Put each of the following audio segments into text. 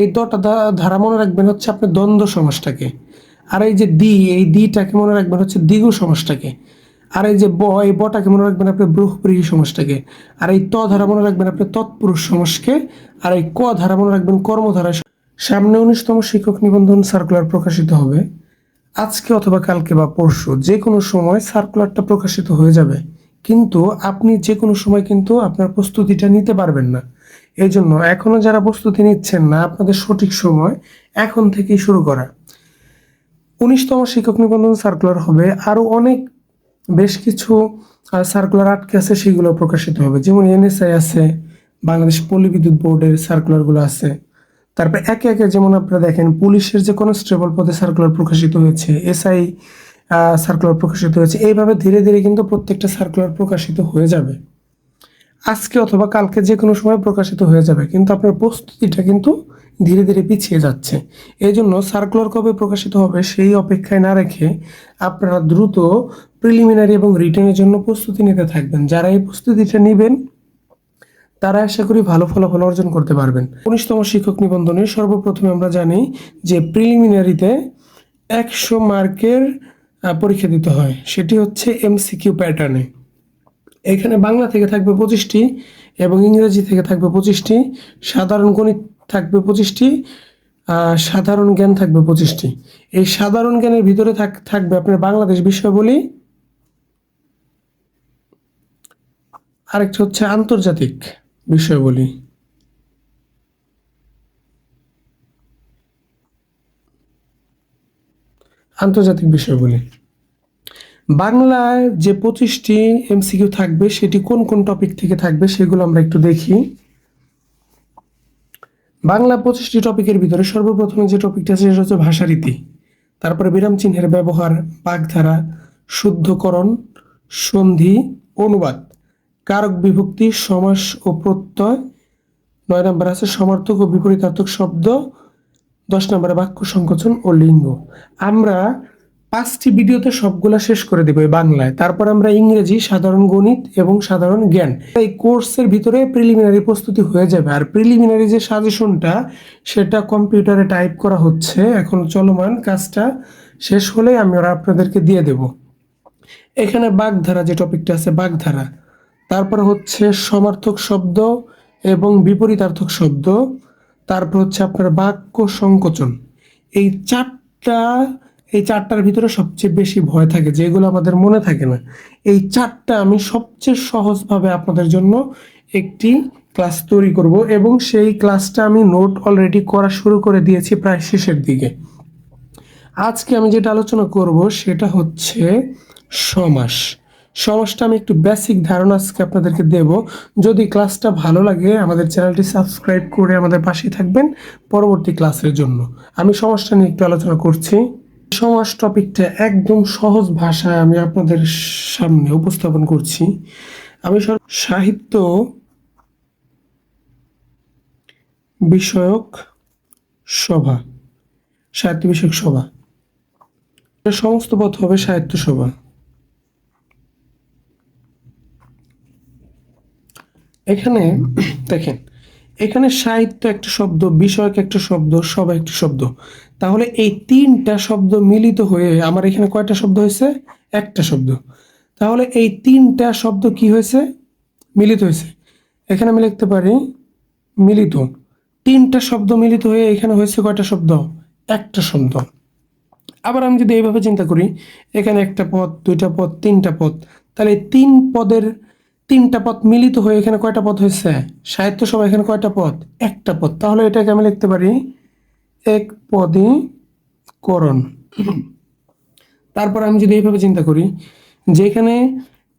এই দটা ধারা মনে রাখবেন হচ্ছে আপনার দ্বন্দ্ব সমাসটাকে আর এই যে দি, এই দিটাকে মনে রাখবেন হচ্ছে দ্বিগু সমাসটাকে আর এই যে ব, এই বটাকে মনে রাখবেন আপনি ব্রহ্মপুরী সমাসটাকে আর এই ত ধারা মনে রাখবেন আপনি তৎপুরুষ সমাসকে আর এই ক ধারা মনে রাখবেন কর্মধারা সামনে উনিশতম শিক্ষক নিবন্ধন সার্কুলার প্রকাশিত হবে। আজকে অথবা কালকে বা পরশু যে কোনো সময় সার্কুলারটা প্রকাশিত হয়ে যাবে। কিন্তু আপনি যে কোনো সময় কিন্তু আপনার প্রস্তুতিটা নিতে পারবেন না। এই জন্য এখনও যারা প্রস্তুতি নিচ্ছেন না আপনাদের সঠিক সময় এখন থেকেই শুরু করা। উনিশতম শিক্ষক নিবন্ধন সার্কুলার হবে। আরও অনেক বেশ কিছু সার্কুলার আটকে আছে, সেগুলো প্রকাশিত হবে। যেমন এনএসআই আছে, বাংলাদেশ পল্লী বিদ্যুৎ বোর্ডের সার্কুলারগুলো আছে। তারপর একে একে যেমন আপনারা দেখেন, পুলিশের যে কনস্টেবল পদে সার্কুলার প্রকাশিত হয়েছে, এসআই সার্কুলার প্রকাশিত হয়েছে, এইভাবে ধীরে ধীরে কিন্তু প্রত্যেকটা সার্কুলার প্রকাশিত হয়ে যাবে। আজকে অথবা কালকে যে কোনো সময় প্রকাশিত হয়ে যাবে, কিন্তু আপনার প্রস্তুতিটা কিন্তু ধীরে ধীরে পিছিয়ে যাচ্ছে। এই জন্য সার্কুলার কবে প্রকাশিত হবে সেই অপেক্ষায় না রেখে আপনারা দ্রুত প্রিলিমিনারি এবং রিটার্নের জন্য প্রস্তুতি নিতে থাকবেন। যারা এই প্রস্তুতিটা নেবেন, তারা আশা করি ভালো ফলাফল অর্জন করতে পারবেন। উনিশতম শিক্ষক নিবন্ধনে সর্বপ্রথমে আমরা জানি যে প্রিলিমিনারিতে একশো মার্কের পরীক্ষা দিতে হয়। সেটি হচ্ছে এমসিকিউ প্যাটার্নে এখানে বাংলা থেকে থাকবে পঁচিশটি এবং ইংরেজি থেকে থাকবে পঁচিশটি, সাধারণ গণিত থাকবে পঁচিশটি সাধারণ জ্ঞান থাকবে পঁচিশটি। এই সাধারণ জ্ঞানের ভিতরে থাক- থাকবে আপনার বাংলাদেশ বিষয়াবলী। আরেকটা হচ্ছে আন্তর্জাতিক বিষয়াবলী। আন্তর্জাতিক বিষয়গুলি বাংলায় যে পঁচিশটি এমসিকিউ থাকবে, সেটি কোন কোন টপিক থেকে থাকবে সেগুলো আমরা একটু দেখি। বাংলা পঁচিশটি টপিকের ভিতরে সর্বপ্রথমে যে টপিকটা আছে, সেটা হচ্ছে ভাষারীতি। তারপরে বিরাম চিহ্নের ব্যবহার, বাগধারা, শুদ্ধকরণ, সন্ধি, অনুবাদ। কারক বিভক্তি, সমাস ও প্রত্যয়। নয় নম্বর আছে সমার্থক ও বিপরীতার্থক শব্দ। দশ নম্বরে বাক্য সংকোচন ও লিঙ্গ। আমরা পাঁচটি ভিডিওতে সবগুলা শেষ করে দেবো বাংলায়। তারপর আমরা ইংরেজি, সাধারণ গণিত এবং সাধারণ জ্ঞান। এই কোর্সের ভিতরে প্রিলিমিনারি প্রস্তুতি হয়ে যাবে। আর প্রিলিমিনারি যে সাজেশনটা সেটা কম্পিউটারে টাইপ করা হচ্ছে। এখন চলমান কাজটা শেষ হলে আমি ওরা আপনাদেরকে দিয়ে দেব। এখানে বাগধারা যে টপিকটা আছে, বাগধারা। তারপর হচ্ছে সমার্থক শব্দ এবং বিপরীতার্থক শব্দ। তারপর হচ্ছে আপনার বাক্য সংকোচন। এই চারটা এই চারটার ভিতরে সবচেয়ে বেশি ভয় থাকে, যেগুলো আমাদের মনে থাকে না। এই চারটা আমি সবচেয়ে সহজভাবে আপনাদের জন্য একটি ক্লাস তৈরি করব এবং সেই ক্লাসটা আমি নোট অলরেডি করা শুরু করে দিয়েছি প্রায় শেষের দিকে। আজকে আমি যেটা আলোচনা করব সেটা হচ্ছে সমাস। সমাসটা আমি একটু বেসিক ধারণা আজকে আপনাদেরকে দেব। যদি ক্লাসটা ভালো লাগে, আমাদের চ্যানেলটি সাবস্ক্রাইব করে আমাদের পাশেই থাকবেন পরবর্তী ক্লাসের জন্য। আমি সমাসটা নিয়ে একটু আলোচনা করছি। সমাস টপিকটা একদম সহজ ভাষায় আমি আপনাদের সামনে উপস্থাপন করছি। আমি সাহিত্য বিষয়ক সভা সাহিত্য বিষয়ক সভা সমস্ত পথ হবে সাহিত্য সভা। এখানে, দেখেন, এখানে সাহিত্য একটা শব্দ, বিষয়ক একটা শব্দ, সভা একটা শব্দ। তাহলে এই তিনটা শব্দ মিলিত হয়ে, আমার এখানে কয়টা শব্দ হয়েছে? একটা শব্দ। তাহলে এই তিনটা শব্দ কি হয়েছে? মিলিত হয়েছে। এখানে আমি লিখতে পারি মিলিত। তিনটা শব্দ মিলিত হয়ে এখানে হয়েছে কয়টা শব্দ? একটা শব্দ। আবার আমি যদি এইভাবে চিন্তা করি, এখানে একটা পদ, দুইটা পদ, তিনটা পদ, তাহলে তিন পদের, তিনটা পদ মিলিত হয়ে এখানে কয়টা পদ হয়েছে? সাহিত্য সভা এখানে কয়টা পদ? একটা পদ। তাহলে এটাকে আমি লিখতে পারি এক পদই করণ। তারপর আমি যদি এইভাবে চিন্তা করি যে এখানে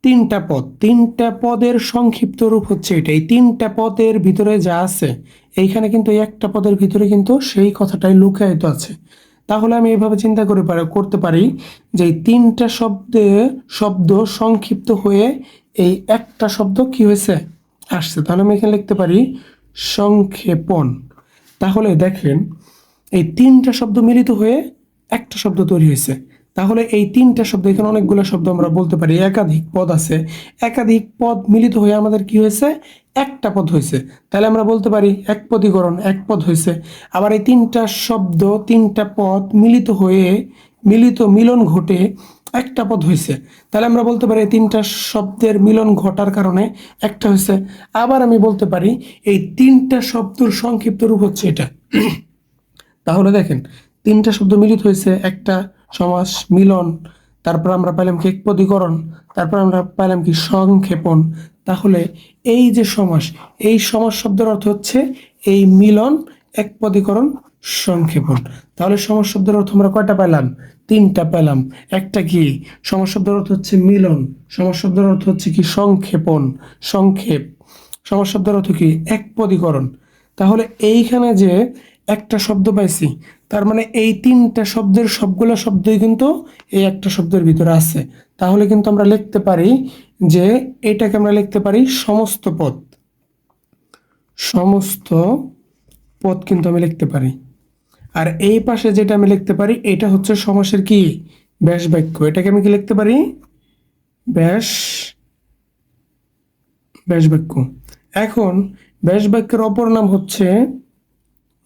তিনটা পদ, তিনটা পদের সংক্ষিপ্ত রূপ হচ্ছে এটা। এই তিনটা পদের ভিতরে যা আছে, এইখানে কিন্তু একটা পদের ভিতরে কিন্তু সেই কথাটাই লুকায়িত আছে। তাহলে আমি এইভাবে চিন্তা করে পারি, করতে পারি যে এই তিনটা শব্দে, শব্দ সংক্ষিপ্ত হয়ে এই একটা শব্দ কি হয়েছে? আসছে। তাহলে আমি এখানে লিখতে পারি সংক্ষেপণ। তাহলে দেখেন এই তিনটা শব্দ মিলিত হয়ে একটা শব্দ তৈরি হয়েছে। তাহলে এই তিনটা শব্দ, এখানে অনেকগুলো শব্দ আমরা বলতে পারি। একাধিক পদ আছে। একাধিক পদ মিলিত হয়ে আমাদের কি হয়েছে? একটা পদ হয়েছে। তাহলে আমরা বলতে পারি এক পদীকরণ, এক পদ হয়েছে। আবার এই তিনটা শব্দ, তিনটা পদ মিলিত হয়ে, মিলিত মিলন ঘটে একটা পদ হয়েছে। তাহলে আমরা বলতে পারি এই তিনটা শব্দের মিলন ঘটার কারণে একটা হয়েছে। আবার আমি বলতে পারি এই তিনটা শব্দের সংক্ষিপ্ত রূপ হচ্ছে এটা। তাহলে দেখেন, তিনটা শব্দ মিলিত হয়েছে, একটা সমাস, মিলন, তারপর আমরা পাইলাম কি একপদীকরণ, তারপর আমরা পাইলাম কি সংক্ষেপণ। তাহলে এই যে সমাস, এই সমাস শব্দের অর্থ হচ্ছে এই মিলন, একপদীকরণ, সংক্ষেপণ। তাহলে সমাস শব্দের অর্থ আমরা কয়টা পেলাম তিনটা পেলাম একটা কি? সমাস শব্দের অর্থ হচ্ছে মিলন, সমাস শব্দের অর্থ হচ্ছে কি সংক্ষেপণ, সংক্ষেপ। সমাস শব্দের অর্থ কি একপদীকরণ। তাহলে এইখানে যে একটা শব্দ পাইছি। তার মানে এই তিনটা শব্দের সবগুলো শব্দই কিন্তু এই একটা শব্দের ভিতরে আছে। তাহলে কিন্তু আমরা লিখতে পারি যে এটাকে আমরা লিখতে পারি সমস্ত পদ। সমস্ত পদ কিন্তু আমি লিখতে পারি। আর এই পাশে যেটা আমি লিখতে পারি, এটা হচ্ছে সমাসের কি? ব্যাস বাক্য। এটাকে আমি কি লিখতে পারি? ব্যাস ব্যাস বাক্য। এখন ব্যাস বাক্যের অপর নাম হচ্ছে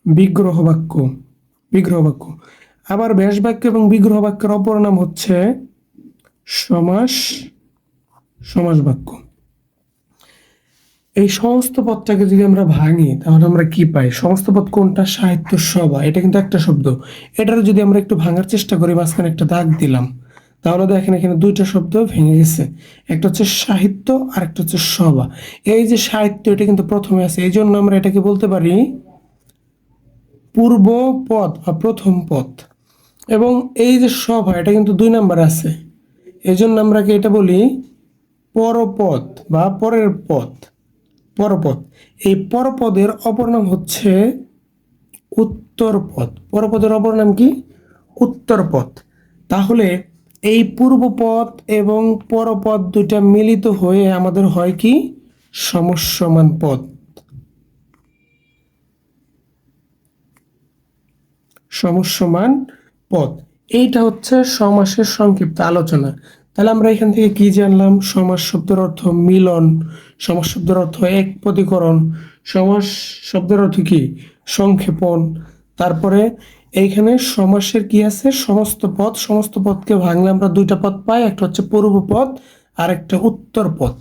বিগ্রহ বাক্য বিগ্রহ বাক্য আবার ব্যাস বাক্য এবং বিগ্রহ বাক্যের অপর নাম হচ্ছে সমাস সমাস বাক্য এই সমস্ত পদটাকে যদি আমরা ভাঙি, তাহলে আমরা কি পাই? সমস্ত পদ কোনটা? সাহিত্য সভা। এটা কিন্তু একটা শব্দ। এটার যদি আমরা একটু ভাঙার চেষ্টা করি, মাঝখানে একটা দাগ দিলাম, তাহলে দেখেন এখানে দুইটা শব্দ ভেঙে গেছে। একটা হচ্ছে সাহিত্য আর একটা হচ্ছে সভা। এই যে সাহিত্য, এটা কিন্তু প্রথমে আছে। এই জন্য আমরা এটাকে বলতে পারি পূর্ব পথ বা প্রথম পথ। এবং এই যে সভা, এটা কিন্তু দুই নাম্বার আছে। এই জন্য আমরা কি এটা বলি? পরপদ বা পরের পথ। পরপথ। এই পরপদের অপর নাম হচ্ছে উত্তরপদ পরপদের অপর নাম কি? উত্তরপদ তাহলে এই পূর্বপদ এবং পরপথ দুইটা মিলিত হয়ে আমাদের হয় কি? সমস্যমান পদ সমস্যমান পদ। এইটা হচ্ছে সমাসের সংক্ষিপ্ত আলোচনা। তাহলে আমরা এখান থেকে কি জানলাম? সমাস শব্দের অর্থ মিলন, সমাস শব্দের অর্থ একপদীকরণ সমাস শব্দের অর্থ কি? সংক্ষেপণ। তারপরে এইখানে সমাসের কি আছে? সমস্ত পদ, সমস্ত পদকে ভাঙলে আমরা দুইটা পদ পাই, একটা হচ্ছে পূর্ব পদ আর একটা উত্তর পদ।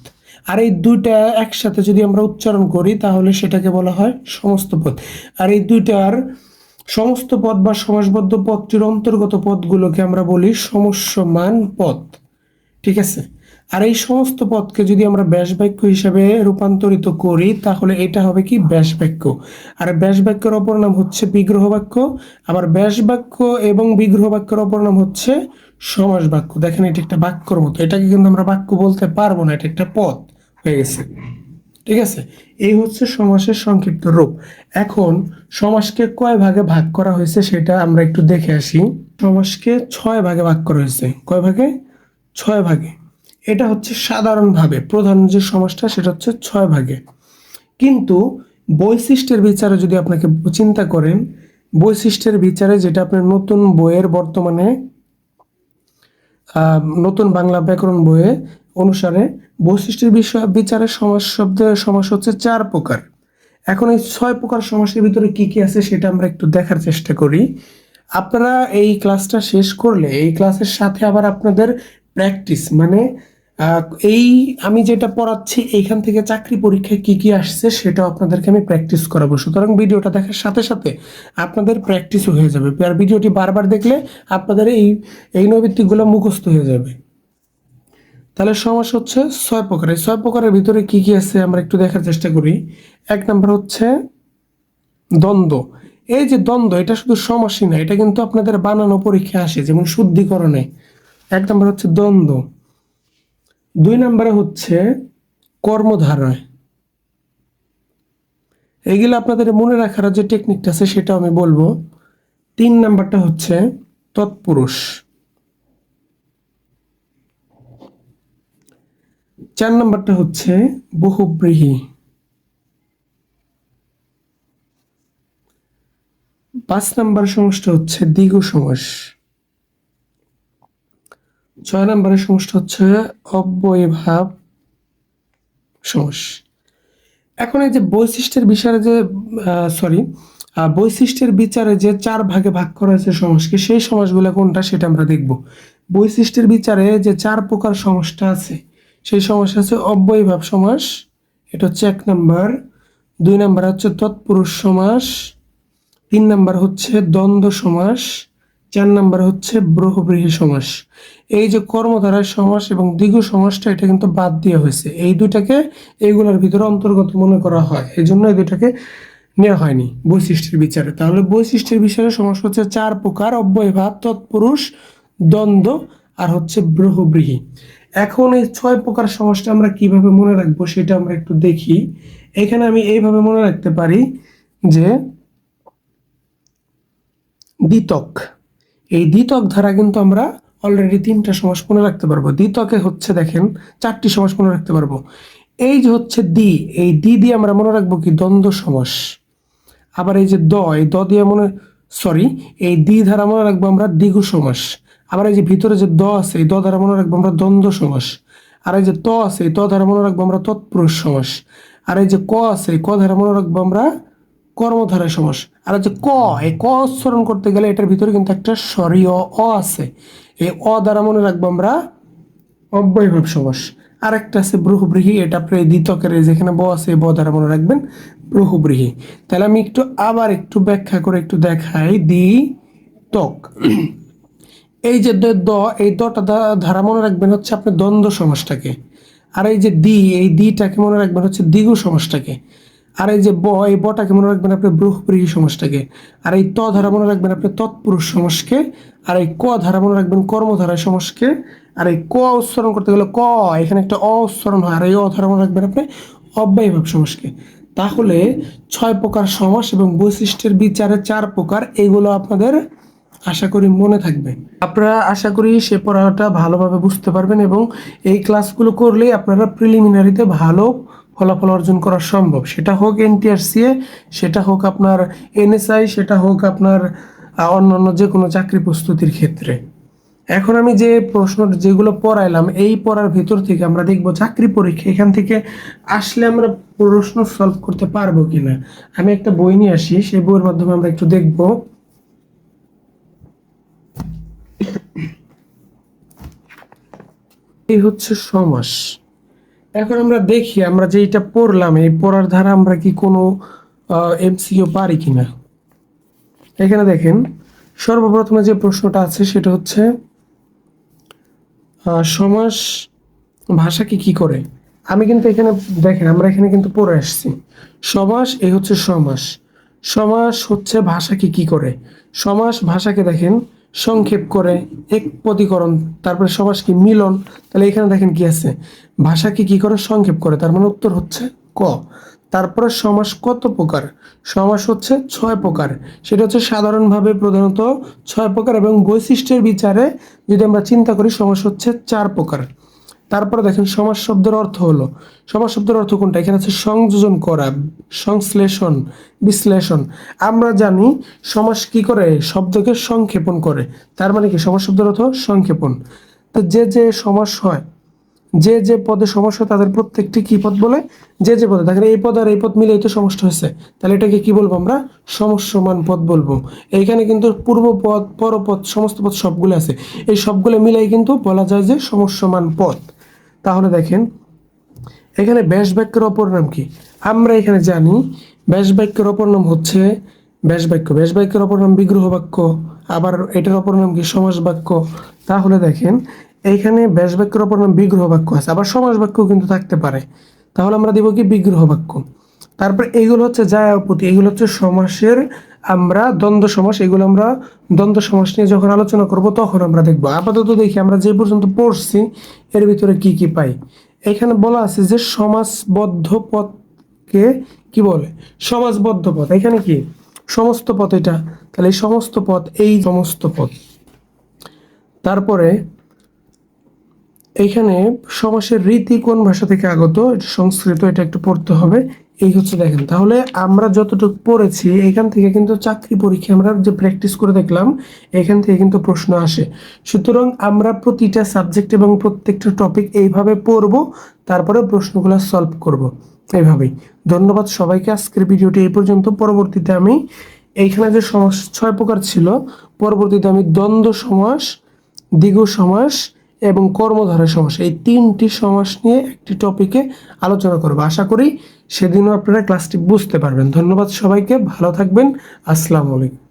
আর এই দুইটা একসাথে যদি আমরা উচ্চারণ করি, তাহলে সেটাকে বলা হয় সমস্ত পদ। আর এই দুইটার সমস্ত পদ বা সমাসবদ্ধ পদটির অন্তর্গত পদগুলোকে আমরা বলি সমস্যমান পদ। ঠিক আছে? আর এই সমস্ত পদকে যদি আমরা ব্যাস বাক্য হিসেবে রূপান্তরিত করি, তাহলে এটা হবে কি? ব্যাস বাক্য আর ব্যাস বাক্যের অপর নাম হচ্ছে বিগ্রহ বাক্য আবার ব্যাস বাক্য এবং বিগ্রহ বাক্যের অপর নাম হচ্ছে সমাস বাক্য দেখেন, এটা একটা বাক্যর মতো। এটাকে কিন্তু আমরা বাক্য বলতে পারব না, এটা একটা পদ হয়ে গেছে। ঠিক আছে? এই হচ্ছে সমাসের সংক্ষিপ্ত রূপ। এখন সমাসকে কয় ভাগে ভাগ করা হয়েছে সেটা আমরা একটু দেখে আসি। সমাসকে ছয় ভাগে ভাগ করা হয়েছে। কয় ভাগে? ছয় ভাগে। এটা হচ্ছে সাধারণভাবে প্রধান যে সমাসটা, সেটা হচ্ছে ছয় ভাগে। কিন্তু বৈশিষ্ট্যের বিচারে যদি আপনাকে চিন্তা করেন, বৈশিষ্ট্যের বিচারে যেটা আপনার নতুন বইয়ের বর্তমানে নতুন বাংলা ব্যাকরণ বইয়ে অনুসারে বৈশিষ্ট্যের বিষয়, বিচারের সমাস শব্দের সমাস হচ্ছে চার প্রকার। এখন এই ছয় প্রকার সমাসের ভিতরে কি কি আছে সেটা আমরা একটু দেখার চেষ্টা করি। আপনারা এই ক্লাসটা শেষ করলে, এই ক্লাসের সাথে আবার আপনাদের প্র্যাকটিস মানে এই আমি যেটা পড়াচ্ছি, এইখান থেকে চাকরি পরীক্ষায় কি কি আসছে সেটাও আপনাদেরকে আমি প্র্যাকটিস করাবো। সুতরাং ভিডিওটা দেখার সাথে সাথে আপনাদের প্র্যাকটিসও হয়ে যাবে। আর ভিডিওটি বারবার দেখলে আপনাদের এই এই নৈবিত্তিকগুলো মুখস্থ হয়ে যাবে। তাহলে সমাস হচ্ছে ছয় প্রকার। এই ছয় প্রকারের ভিতরে কি কি আছে আমরা একটু দেখার চেষ্টা করি। এক নম্বর হচ্ছে দ্বন্দ্ব। এই যে দ্বন্দ্ব, এটা শুধু সমাসই না, এটা কিন্তু আপনাদের বানানো পরীক্ষা আসে, যেমন শুদ্ধিকরণে। এক নম্বর হচ্ছে দ্বন্দ্ব। দুই নম্বরে হচ্ছে কর্মধারয়। এগুলো আপনাদের মনে রাখার যে টেকনিকটা আছে সেটা আমি বলব। তিন নাম্বারটা হচ্ছে তৎপুরুষ। চার নাম্বারটা হচ্ছে বহুব্রীহি। পাঁচ নাম্বার সমস্যা হচ্ছে দ্বিগু সমাস। ছয় নম্বরের সমস্যা হচ্ছে অব্যয়ভাব সমাস এখন এই যে বৈশিষ্ট্যের বিচারে যে সরি বৈশিষ্ট্যের বিচারে যে চার ভাগে ভাগ করা হয়েছে সমাসকে সেই সমাজগুলো কোনটা সেটা আমরা দেখব। বৈশিষ্ট্যের বিচারে যে চার প্রকার সমস্যা আছে, সেই সমাস আছে অব্যয়ভাব সমাস, এটা হচ্ছে এক নাম্বার, দুই নাম্বার হচ্ছে তৎপুরুষ সমাস, তিন নাম্বার হচ্ছে দ্বন্দ্ব সমাস চার নাম্বার হচ্ছে ব্রহব্রীহি সমাস। এই যে কর্মধারায় সমাস এবং দীর্ঘ সমাসটা, এটা কিন্তু বাদ দেওয়া হয়েছে। এই দুটাকে এইগুলোর ভিতরে অন্তর্গত মনে করা হয়। এই জন্য এই দুটাকে নেওয়া হয়নি বৈশিষ্ট্যের বিচারে। তাহলে বৈশিষ্ট্যের বিচারে সমাস হচ্ছে চার প্রকার, অব্যয়ভাব, তৎপুরুষ, দ্বন্দ্ব আর হচ্ছে ব্রহব্রীহি এখন এই ছয় প্রকার সমাসটা আমরা কীভাবে মনে রাখব সেটা আমরা একটু দেখি। এখানে আমি এইভাবে মনে রাখতে পারি যে, দ্বিতক। এই দ্বিতক ধারা কিন্তু আমরা অলরেডি তিনটা সমাস মনে রাখতে পারব। দ্বিতকে হচ্ছে দেখেন, চারটি সমাস মনে রাখতে পারব। এই যে হচ্ছে দি এই দি দিয়ে আমরা মনে রাখব কি দ্বন্দ্ব সমাস। আবার এই যে দ, এই দ দিয়ে মনে সরি এই দি ধারা মনে রাখব আমরা দ্বিগু সমাস। আবার এই যে ভিতরে যে দ আছে, এই দ ধারা মনে রাখব আমরা দ্বন্দ্ব সমাস। আর এই যে ত আছে, এই ত ধারা মনে রাখব আমরা তৎপুরুষ সমাস। আর এই যে ক আছে ক ধারা মনে রাখব আমরা কর্মধারায় সমাস। আর হচ্ছে ক, এই ক উচ্চারণ করতে গেলে এটার ভিতরে কিন্তু একটা স্বরীয় অ আছে। এই অ দ্বারা মনে রাখব আমরা অব্যয়ভাব সমাস। আর একটা আছে ব্রহব্রীহি এটা এই দ্বিতকের যেখানে ব আছে ব দ্বারা মনে রাখবেন ব্রহব্রীহি তাহলে আমি একটু আবার একটু ব্যাখ্যা করে একটু দেখাই দি তক এই যে দ এই দটা ধারা মনে রাখবেন হচ্ছে আপনার দ্বন্দ্ব সমাসটাকে। আর এই যে দি এই দিটাকে মনে রাখবেন হচ্ছে দ্বিগু সমাসটাকে। আর এই যে ব, এই বটাকে মনে রাখবেন আপনি ব্রহ্মপ্রীহি সমাসটাকে আর এই ত ধারা মনে রাখবেন আপনি তৎপুরুষ সমাসকে আর এই ক ধারা মনে রাখবেন কর্মধারা সমাসকে আর এই ক উচ্চারণ করতে গেলে ক, এখানে একটা অ হয়। আর এই অ ধারা মনে রাখবেন আপনি অব্যয়ভাব সমাসকে তাহলে ছয় প্রকার সমাস এবং বৈশিষ্ট্যের বিচারে চার প্রকার, এগুলো আপনাদের আশা করি মনে থাকবে। আপনারা আশা করি সে পড়াটা ভালোভাবে বুঝতে পারবেন এবং এই ক্লাসগুলো করলেই আপনারা প্রিলিমিনারিতে ভালো ফলাফল অর্জন করা সম্ভব। সেটা হোক এনটিআরসিএ সেটা হোক আপনার এনএসআই সেটা হোক আপনার অন্যান্য যে কোনো চাকরি প্রস্তুতির ক্ষেত্রে। এখন আমি যে প্রশ্ন যেগুলো পড়াইলাম, এই পড়ার ভেতর থেকে আমরা দেখব চাকরি পরীক্ষা এখান থেকে আসলে আমরা প্রশ্ন সলভ করতে পারব কিনা। আমি একটা বই নিয়ে আসি সেই বইয়ের মাধ্যমে আমরা একটু দেখব। এই হচ্ছে সমাস। এখন আমরা দেখি, আমরা যেটা পড়লাম, এই পড়ার ধারা আমরা কি কোনো এমসিও পারি কিনা? এখানে দেখেন, সর্বপ্রথমে যে প্রশ্নটা আছে সেটা হচ্ছে সমাস ভাষাকে কি করে? আমি কিন্তু এখানে, দেখেন, আমরা এখানে কিন্তু পড়ে আসছি। সমাস এই হচ্ছে সমাস। সমাস হচ্ছে ভাষাকে কি করে? সমাস ভাষাকে দেখেন সংক্ষেপ করে এক পদীকরণ তারপরে কি মিলন। তাহলে এখানে দেখেন কি আছে? ভাষাকে কি করে? সংক্ষেপ করে। তার মানে উত্তর হচ্ছে ক। তারপরে সমাস কত প্রকার? সমাস হচ্ছে ছয় প্রকার। সেটা হচ্ছে সাধারণভাবে প্রধানত ছয় প্রকার এবং বৈশিষ্ট্যের বিচারে যদি আমরা চিন্তা করি, সমাস হচ্ছে চার প্রকার। তারপরে দেখেন সমাজ শব্দের অর্থ হলো, সমাজ শব্দের অর্থ কোনটা? এখানে আছে সংযোজন করা, সংশ্লেষণ, বিশ্লেষণ। আমরা জানি সমাজ কি করে? শব্দকে সংক্ষেপণ করে। তার মানে কি? সমাজ শব্দের অর্থ সংক্ষেপণ। তো যে যে সমাস হয়, যে যে পদে সমাস হয়, তাদের প্রত্যেকটি কি পদ বলে? যে যে পদে। দেখেন এই পদ আর এই পদ মিলেই তো সমস্যা হয়েছে। তাহলে এটাকে কি বলব আমরা? সমস্যমান পদ বলব। এইখানে কিন্তু পূর্ব পদ পরপদ সমস্ত পদ সবগুলো আছে। এই সবগুলো মিলাই কিন্তু বলা যায় যে সমস্যমান পদ। তাহলে দেখেন, এখানে ব্যাস বাক্যের অপর নাম কি? আমরা এখানে জানি ব্যাস বাক্যের অপর নাম হচ্ছে ব্যাস বাক্য। ব্যাস বাক্যের অপর নাম বিগ্রহ বাক্য, আবার এটার অপর নাম কি? সমাস বাক্য। তাহলে দেখেন এইখানে ব্যাস বাক্যের অপর নাম বিগ্রহ বাক্য আছে, আবার সমাস বাক্য কিন্তু থাকতে পারে। তাহলে আমরা দিব কি? বিগ্রহ বাক্য। তারপর এইগুলো হচ্ছে জায়াপতি, এগুলো হচ্ছে সমাসের আমরা দ্বন্দ্ব সমাস, এগুলো আমরা দ্বন্দ্ব সমাস নিয়ে যখন আলোচনা করব, তখন আমরা দেখব। আপাতত দেখি আমরা যে পর্যন্ত পড়ছি, এর ভিতরে কি কি পাই। এখানে বলা আছে যে সমাসবদ্ধ পদকে কি বলে? সমাজবদ্ধ পথ। এখানে কি? সমস্ত পথ এটা। তাহলে এই সমস্ত পথ, এই সমস্ত পদ তারপরে এইখানে সমাসের রীতি কোন ভাষা থেকে আগত? সংস্কৃত, এটা একটু পড়তে হবে। এই হচ্ছে দেখেন, তাহলে আমরা যতটুকু পড়েছি, এখান থেকে কিন্তু চাকরি পরীক্ষা আমরা যে প্র্যাকটিস করে দেখলাম, এখান থেকে কিন্তু প্রশ্ন আসে। সুতরাং আমরা প্রতিটা সাবজেক্ট এবং প্রত্যেকটা টপিক এইভাবে পড়ব, তারপরে প্রশ্নগুলো সলভ করব। এইভাবেই। ধন্যবাদ সবাইকে, আজকের ভিডিওটি এই পর্যন্ত। পরবর্তীতে আমি এইখানে যে সমাস ছয় প্রকার ছিল, পরবর্তীতে আমি দ্বন্দ্ব সমাস, দ্বিগু সমাস এবং কর্মধারের সমস্যা এই তিনটি সমাস নিয়ে একটি টপিকে আলোচনা করব। আশা করি সেদিনও আপনারা ক্লাসটি বুঝতে পারবেন। ধন্যবাদ সবাইকে। ভালো থাকবেন। আসসালামু আলাইকুম।